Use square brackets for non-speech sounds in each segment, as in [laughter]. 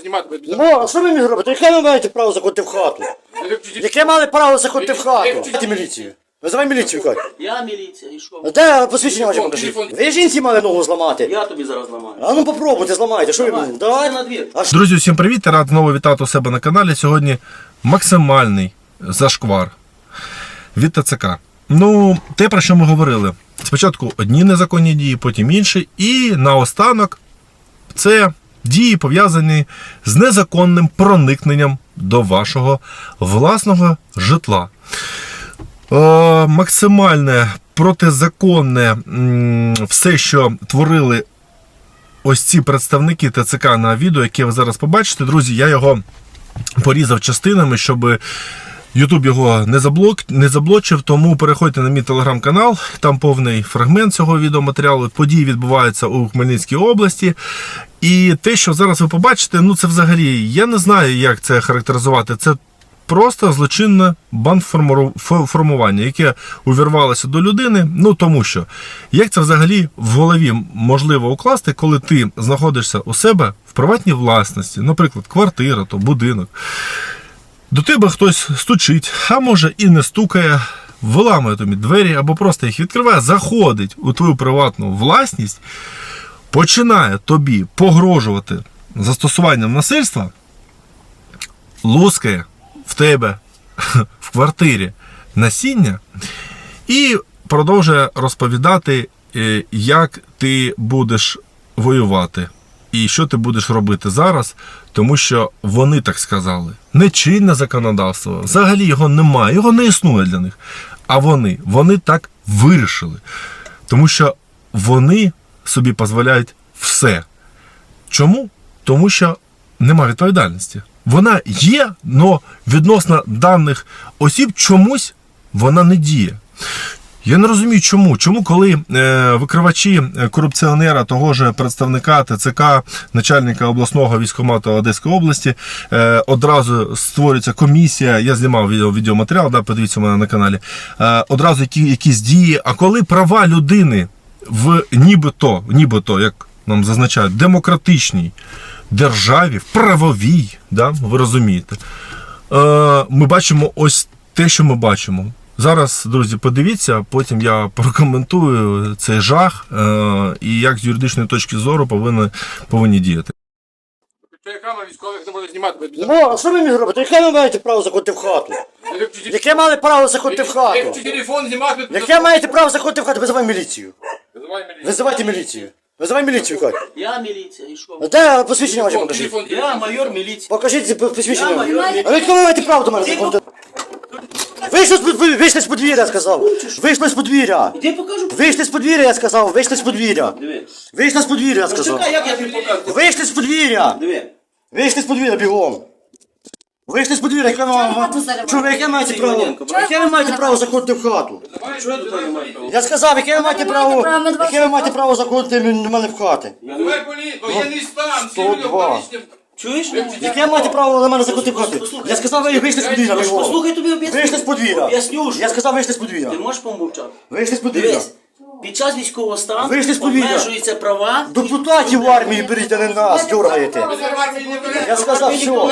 Знімати без Ну, а що ви мені робите? Яке ви маєте право заходити в хату? Яке мали право заходити в хату? Визивайте міліцію. Визивай міліцію, Кать. Я міліція, і що? А Де посвідчення ваше покажіть? Ви жінці мали ногу зламати? Я тобі зараз ламаю. А ну попробуйте, зламайте. Що ви Давай, мені? Давай. на двір. А що? Друзі, всім привіт! Я Рад знову вітати у себе на каналі. Сьогодні максимальний зашквар від ТЦК. Ну, те, про що ми говорили. Спочатку одні незаконні дії, потім інші, і наостанок це дії пов'язані з незаконним проникненням до вашого власного житла. Е, максимальне протизаконне все, що творили ось ці представники ТЦК на відео, яке ви зараз побачите. Друзі, я його порізав частинами, щоб YouTube його не, заблок, не заблочив, тому переходьте на мій телеграм-канал, там повний фрагмент цього відеоматеріалу. Події відбуваються у Хмельницькій області. І те, що зараз ви побачите, ну це взагалі, я не знаю, як це характеризувати. Це просто злочинне бандформування, яке увірвалося до людини. Ну тому що як це взагалі в голові можливо укласти, коли ти знаходишся у себе в приватній власності, наприклад, квартира, то будинок. До тебе хтось стучить, а може і не стукає, виламує тобі двері або просто їх відкриває, заходить у твою приватну власність, починає тобі погрожувати застосуванням насильства, лускає в тебе [laughs] в квартирі насіння і продовжує розповідати, е, як ти будеш воювати і що ти будеш робити зараз, тому що вони так сказали. Не чинне законодавство, взагалі його немає, його не існує для них. А вони, вони так вирішили. Тому що вони собі дозволяють все. Чому? Тому що нема відповідальності. Вона є, але відносно даних осіб чомусь вона не діє. Я не розумію, чому. Чому, коли е, викривачі е, корупціонера, того ж представника ТЦК, начальника обласного військкомату Одеської області, е, одразу створюється комісія. Я знімав відео, відеоматеріал, да, подивіться у мене на каналі. Одразу які, якісь дії. А коли права людини в нібито, нібито, як нам зазначають, демократичній державі, в правовій, да, ви розумієте, ми бачимо ось те, що ми бачимо. Зараз, друзі, подивіться, потім я прокоментую цей жах е, і як з юридичної точки зору повинні, повинні діяти. камера військових не може знімати Ну, а що ви мені робите? Яке ви маєте право заходити в хату? Яке мали право заходити в хату? Як телефон знімати Яке маєте право заходити в хату? Визивай міліцію. Визивай міліцію. Визивайте міліцію. Визивай міліцію, Кать. Я міліція, і що? Де посвідчення ваше покажіть? Я майор міліції. Покажіть посвідчення. А ви кого маєте право до мене заходити? Вийшли з подвір'я, вийшли з подвір'я, я сказав. Вийшли з подвір'я. Іди покажу. Вийшли з подвір'я, я сказав. Вийшли з подвір'я. Диви. Вийшли з подвір'я, я сказав. Чекай, як я тобі покажу? Вийшли з подвір'я. Диви. Вийшли з подвір'я бігом. Вийшли з подвір'я, яке вам... Чого, яке маєте право? Яке ви маєте право заходити в хату? Я тут не маю права? Я сказав, яке ви маєте право, яке ви маєте право заходити до мене в хати? Визивай полі- воєнний стан, 102. Чуєш? Яке я маєте право на мене заходити проти? Я сказав, ви вийшли з подвір'я. Послухай тобі об'ясню. Вийшли з подвір'я. Об'ясню ж. Я сказав, вийшли з подвір'я. Ти можеш помовчати? Вийшли з подвір'я. Дивись. Під час військового стану Вийшли з повітря. обмежуються права. Депутатів в армії беріть, а не нас, бере. Я сказав, що.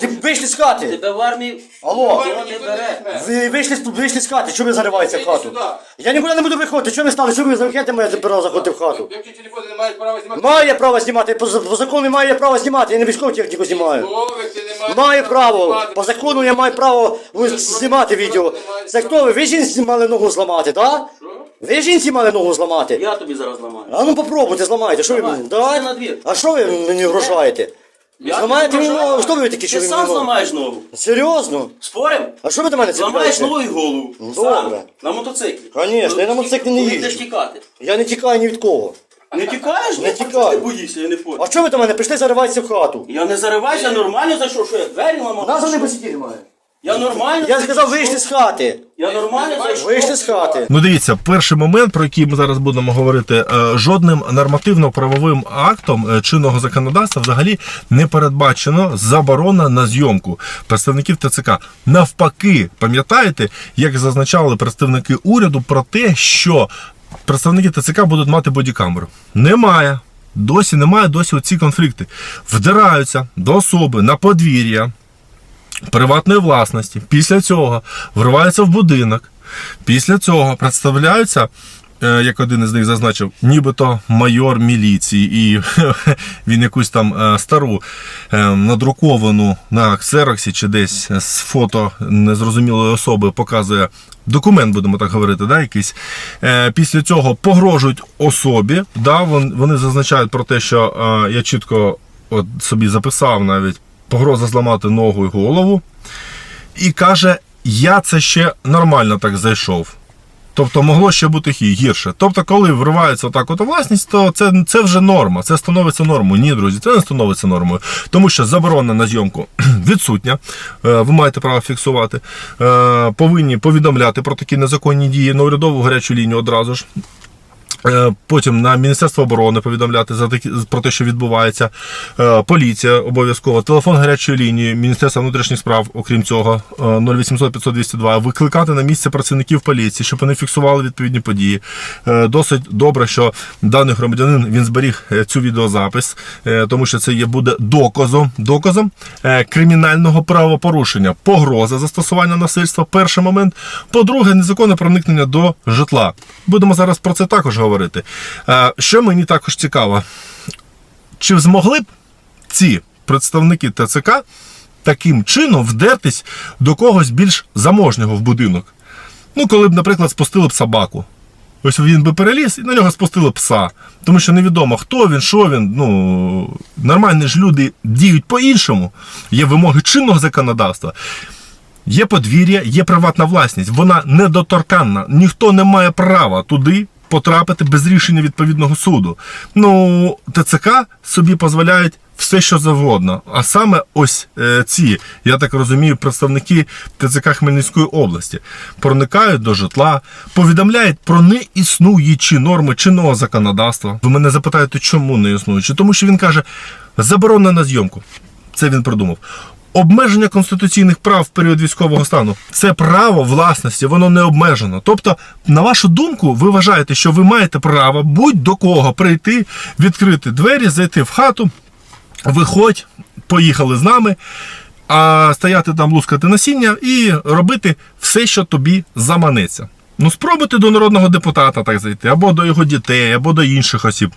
Ти вийшли з хати. Тебе в армії Алло. ніхто не бере. Ви вийшли, з- вийшли з хати, чого ви зариваєтеся в хату? Я нікуди не буду виходити, чого ви стали, чого ви замовляєте мене право заходити в хату? Не права знімати. Має право знімати, по, по закону має право знімати, я не військову техніку знімаю. Військових ти не маєш Маю право, по закону я маю право ви- знімати відео. Це хто ви? Ви жінці мали ногу зламати, так? Ви жінці мали ногу зламати? Я тобі зараз ламаю. А ну попробуйте, зламайте, що ви Давай, мені? Давай. на двір. А що ви мені вражаєте? Я Зламаєте тобі мені вважаю. ногу? Хто ви такі, що Ти ви сам мені ногу? зламаєш ногу. Серйозно? Спорим? А що ви до мене Зламаєш цепляєте? ногу і голову. Добре. Сам. На мотоциклі. Конечно, я на мотоциклі не їжджу. Будеш тікати. Я не тікаю ні від кого. Не тікаєш? Не Ну, тікаю. Ти боїшся, я не хочу. А що ви до мене прийшли зариватися в хату? Я не зариваюся, я нормально зайшов, що я двері ламав. Нас вони посиділи має. Я нормально. Я сказав, вийшли з хати. Я нормально зайшов. Вийшли з хати. Ну, дивіться, перший момент, про який ми зараз будемо говорити, е, жодним нормативно-правовим актом е, чинного законодавства взагалі не передбачено заборона на зйомку представників ТЦК. Навпаки, пам'ятаєте, як зазначали представники уряду про те, що представники ТЦК будуть мати бодікамеру? Немає. Досі немає, досі оці конфлікти. Вдираються до особи на подвір'я приватної власності. Після цього вриваються в будинок. Після цього представляються, е, як один із них зазначив, нібито майор міліції, і [laughs] він якусь там е, стару е, надруковану на ксероксі чи десь з фото незрозумілої особи показує. Документ, будемо так говорити, да, якийсь. Після цього погрожують особі. Да, вони зазначають про те, що я чітко от собі записав навіть погроза зламати ногу і голову. І каже, я це ще нормально так зайшов. Тобто могло ще бути гірше. Тобто, коли вривається отак от власність, то це, це вже норма, це становиться нормою. Ні, друзі, це не становиться нормою. Тому що заборона на зйомку [clears throat] відсутня. Е, Ви маєте право фіксувати. Е, Повинні повідомляти про такі незаконні дії на урядову гарячу лінію одразу ж. Е, Потім на Міністерство оборони повідомляти за такі про те, що відбувається. Е, Поліція обов'язково, телефон гарячої лінії, Міністерство внутрішніх справ, окрім цього, е, 0800 500 202, викликати на місце працівників поліції, щоб вони фіксували відповідні події. Е, Досить добре, що даний громадянин він зберіг е, цю відеозапис, е, тому що це є буде доказом, доказом е, кримінального правопорушення, погроза застосування насильства. Перший момент. По-друге, незаконне проникнення до житла. Будемо зараз про це також говорити. Е, Що мені також цікаво, чи змогли б ці представники ТЦК таким чином вдертись до когось більш заможнього в будинок? Ну, коли б, наприклад, спустили б собаку. Ось він би переліз і на нього спустили пса. Тому що невідомо, хто він, що він. Ну, нормальні ж люди діють по-іншому. Є вимоги чинного законодавства. Є подвір'я, є приватна власність. Вона недоторканна. Ніхто не має права туди потрапити без рішення відповідного суду. Ну, ТЦК собі дозволяють все, що завгодно. А саме ось е, ці, я так розумію, представники ТЦК Хмельницької області проникають до житла, повідомляють про неіснуючі норми чинного законодавства. Ви мене запитаєте, чому не існуючі? Тому що він каже, заборона на зйомку. Це він придумав. Обмеження конституційних прав в період військового стану це право власності, воно не обмежено. Тобто, на вашу думку, ви вважаєте, що ви маєте право будь-до кого прийти, відкрити двері, зайти в хату, виходь, поїхали з нами, а стояти там, лускати насіння і робити все, що тобі заманеться. Ну, спробуйте до народного депутата так зайти, або до його дітей, або до інших осіб.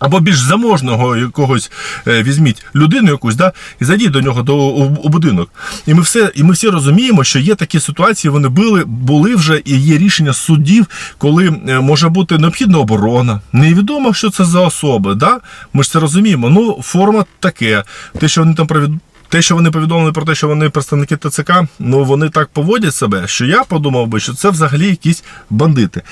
Або більш заможного якогось е, візьміть людину якусь, да, і зайдіть до нього до, у, будинок. І ми, все, і ми всі розуміємо, що є такі ситуації, вони були, були вже і є рішення суддів, коли е, може бути необхідна оборона. Невідомо, що це за особи. Да? Ми ж це розуміємо. Ну, форма таке. Те, що вони там провід... Те, що вони повідомили про те, що вони представники ТЦК, ну вони так поводять себе, що я подумав би, що це взагалі якісь бандити.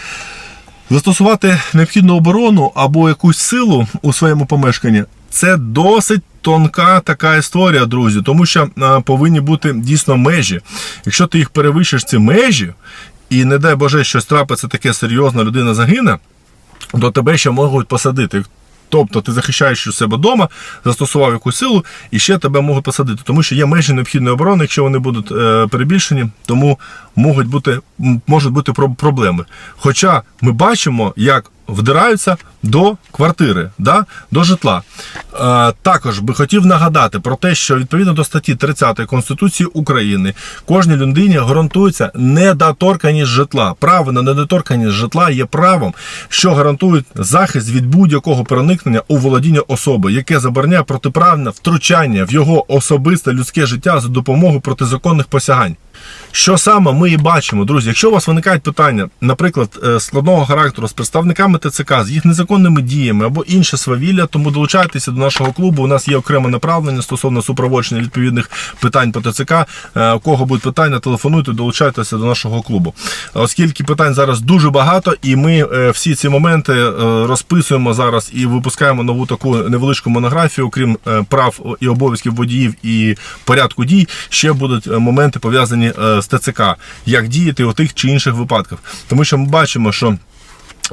Застосувати необхідну оборону або якусь силу у своєму помешканні це досить тонка така історія, друзі, тому що повинні бути дійсно межі. Якщо ти їх перевищиш ці межі, і не дай Боже, щось трапиться таке серйозне, людина загине, до тебе ще можуть посадити. Тобто ти захищаєш у себе вдома, застосував якусь силу, і ще тебе можуть посадити, тому що є межі необхідної оборони, якщо вони будуть е, перебільшені, тому можуть бути, можуть бути проблеми. Хоча ми бачимо, як вдираються до квартири, да? до житла. Е, також би хотів нагадати про те, що відповідно до статті 30 Конституції України кожній людині гарантується недоторканість житла. Право на недоторканість житла є правом, що гарантує захист від будь-якого проникнення у володіння особи, яке забороняє протиправне втручання в його особисте людське життя за допомогою протизаконних посягань. Що саме ми і бачимо, друзі, якщо у вас виникають питання, наприклад, е, складного характеру з представниками ТЦК, з їх незаконними діями або інше свавілля, тому долучайтеся до нашого клубу. У нас є окреме направлення стосовно супроводження відповідних питань по ТЦК. Е, У кого будуть питання, телефонуйте, долучайтеся до нашого клубу. Оскільки питань зараз дуже багато, і ми е, всі ці моменти розписуємо зараз і випускаємо нову таку невеличку монографію, крім е, прав і обов'язків водіїв і порядку дій, ще будуть моменти пов'язані е, з ТЦК, як діяти у тих чи інших випадках. Тому що ми бачимо, що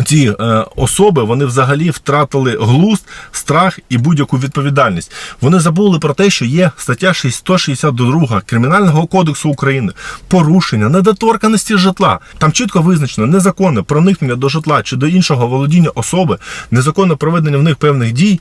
ці е, особи вони взагалі втратили глузд, страх і будь-яку відповідальність. Вони забули про те, що є стаття 162 Кримінального кодексу України порушення недоторканості житла. Там чітко визначено незаконне проникнення до житла чи до іншого володіння особи, незаконне проведення в них певних дій.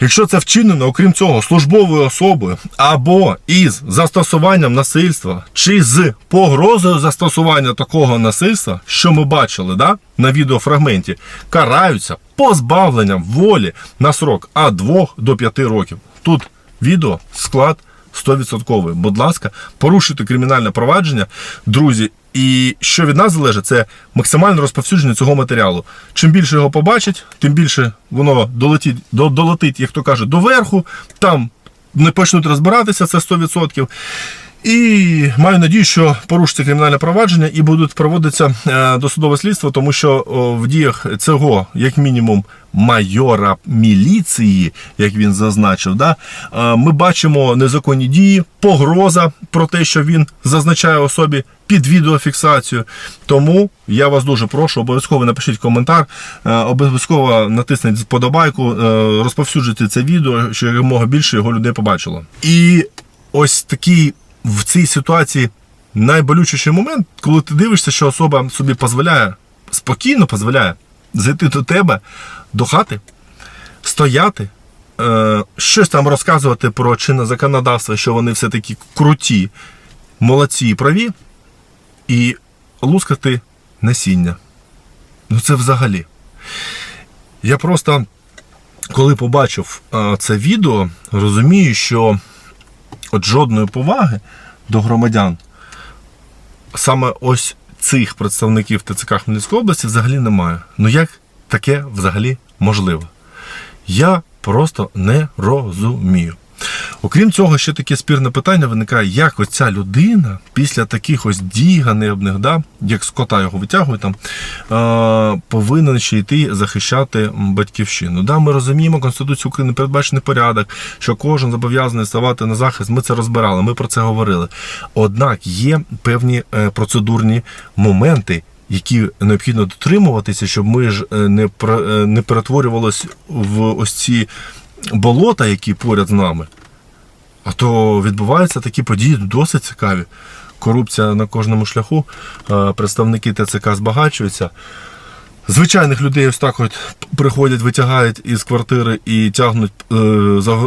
Якщо це вчинено, окрім цього, службовою особою або із застосуванням насильства, чи з погрозою застосування такого насильства, що ми бачили да, на відеофрагменті, караються позбавленням волі на срок від 2 до 5 років. Тут відео склад 100%. Будь ласка, порушуйте кримінальне провадження, друзі. І що від нас залежить, це максимальне розповсюдження цього матеріалу. Чим більше його побачить, тим більше воно долетить, до- долетить, як то кажуть, до верху, там не почнуть розбиратися, це 100%. І маю надію, що порушиться кримінальне провадження і будуть проводитися е, досудове слідство, тому що в діях цього, як мінімум, майора міліції, як він зазначив, да, е, ми бачимо незаконні дії, погроза про те, що він зазначає особі під відеофіксацію. Тому я вас дуже прошу, обов'язково напишіть коментар, е, обов'язково натисніть вподобайку, розповсюджуйте це відео, щоб якомога більше його людей побачило. І ось такий в цій ситуації найболючіший момент, коли ти дивишся, що особа собі дозволяє, спокійно дозволяє зайти до тебе до хати, стояти, е, щось там розказувати про чинне законодавство, що вони все-таки круті, молодці і праві, і лускати насіння. Ну це взагалі. Я просто, коли побачив е, це відео, розумію, що от жодної поваги до громадян саме ось цих представників ТЦК Хмельницької області взагалі немає. Ну як таке взагалі можливо? Я просто не розумію. Окрім цього, ще таке спірне питання виникає, як оця людина після таких ось дій ганебних, да, як з кота його витягують, там, е, повинен ще йти захищати батьківщину. Да, ми розуміємо, Конституцію України передбачений порядок, що кожен зобов'язаний ставати на захист. Ми це розбирали, ми про це говорили. Однак є певні е, процедурні моменти. Які необхідно дотримуватися, щоб ми ж е, не е, не перетворювалися в ось ці болота, які поряд з нами. А то відбуваються такі події досить цікаві. Корупція на кожному шляху, е, представники ТЦК збагачуються. Звичайних людей ось так от приходять, витягають із квартири і тягнуть, е,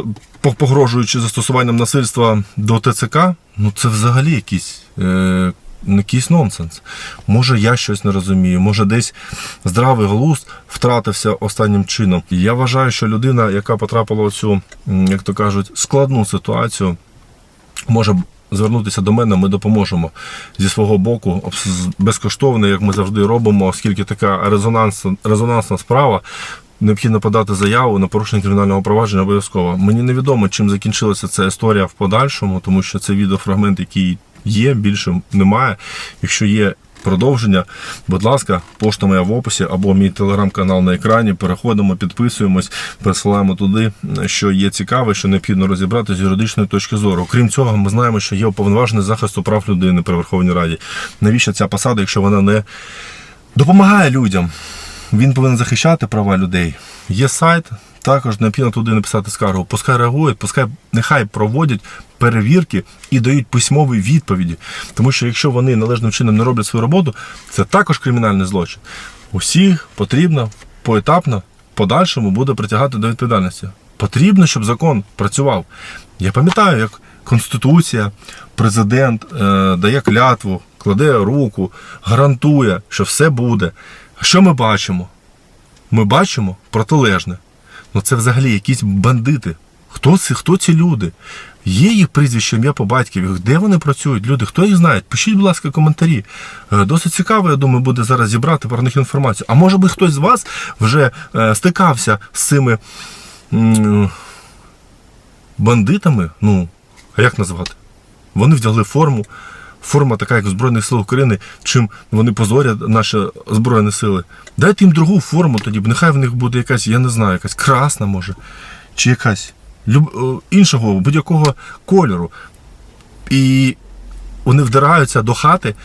погрожуючи застосуванням насильства до ТЦК. Ну це взагалі якийсь, е, якийсь нонсенс. Може, я щось не розумію, може десь здравий глузд втратився останнім чином. Я вважаю, що людина, яка потрапила в цю, як то кажуть, складну ситуацію, може звернутися до мене, ми допоможемо зі свого боку безкоштовно, як ми завжди робимо, оскільки така резонансна, резонансна справа. Необхідно подати заяву на порушення кримінального провадження обов'язково. Мені невідомо, чим закінчилася ця історія в подальшому, тому що це відеофрагмент, який є, більше немає. Якщо є продовження, будь ласка, пошта моя в описі або мій телеграм-канал на екрані. Переходимо, підписуємось, пересилаємо туди, що є цікаве, що необхідно розібрати з юридичної точки зору. Крім цього, ми знаємо, що є уповноважений захисту прав людини при Верховній Раді. Навіщо ця посада, якщо вона не допомагає людям? Він повинен захищати права людей. Є сайт, також необхідно туди написати скаргу. Пускай реагують, пускай нехай проводять перевірки і дають письмові відповіді. Тому що якщо вони належним чином не роблять свою роботу, це також кримінальний злочин. Усіх потрібно поетапно, подальшому буде притягати до відповідальності. Потрібно, щоб закон працював. Я пам'ятаю, як Конституція, президент е, дає клятву, кладе руку, гарантує, що все буде. А що ми бачимо? Ми бачимо протилежне. Ну це взагалі якісь бандити. Хто хто ці люди? Є їх прізвище, ім'я по батькові, де вони працюють, люди, хто їх знає? Пишіть, будь ласка, коментарі. Е, Досить цікаво, я думаю, буде зараз зібрати про них інформацію. А може би хтось з вас вже е, стикався з цими бандитами? Ну, а як назвати? Вони вдягли форму. Форма така, як Збройних сил України, чим вони позорять наші Збройні сили. Дайте їм другу форму тоді, б нехай в них буде якась, я не знаю, якась красна може, чи якась іншого, будь-якого кольору. І вони вдираються до хати,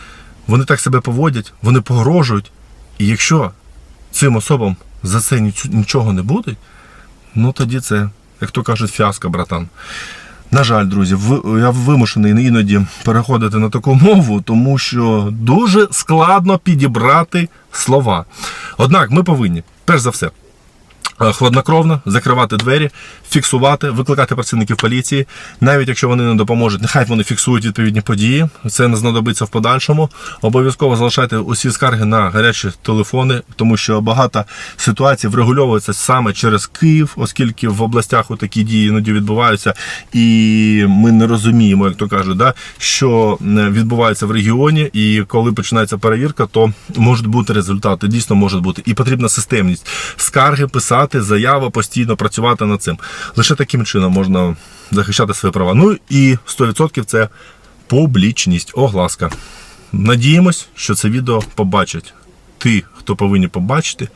вони так себе поводять, вони погрожують. І якщо цим особам за це нічого не буде, ну тоді це, як то кажуть, фіаско, братан. На жаль, друзі, я вимушений іноді переходити на таку мову, тому що дуже складно підібрати слова. Однак ми повинні, перш за все, е, хладнокровно закривати двері, фіксувати, викликати працівників поліції. Навіть якщо вони не допоможуть, нехай вони фіксують відповідні події. Це не знадобиться в подальшому. Обов'язково залишайте усі скарги на гарячі телефони, тому що багато ситуацій врегульовується саме через Київ, оскільки в областях такі дії іноді відбуваються, і ми не розуміємо, як то кажуть, да, що е, відбувається в регіоні, і коли починається перевірка, то можуть бути результати. Дійсно можуть бути. І потрібна системність. Скарги писати, заяви постійно працювати над цим. Лише таким чином можна захищати свої права. Ну і 100% це публічність, огласка. Надіємось, що це відео побачать ті, хто повинні побачити,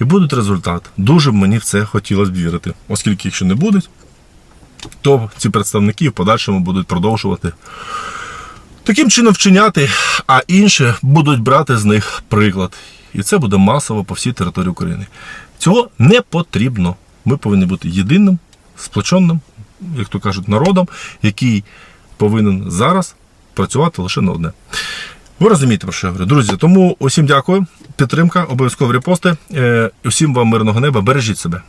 і будуть результат. Дуже б мені в це хотілося б вірити. Оскільки, якщо не будуть, то ці представники в подальшому будуть продовжувати таким чином вчиняти, а інші будуть брати з них приклад. І це буде масово по всій території України. Цього не потрібно. Ми повинні бути єдиним, сплоченим, як то кажуть, народом, який повинен зараз працювати лише на одне. Ви розумієте, про що я говорю. Друзі, тому усім дякую. Підтримка, обов'язкові репости. Е, Усім вам мирного неба. Бережіть себе.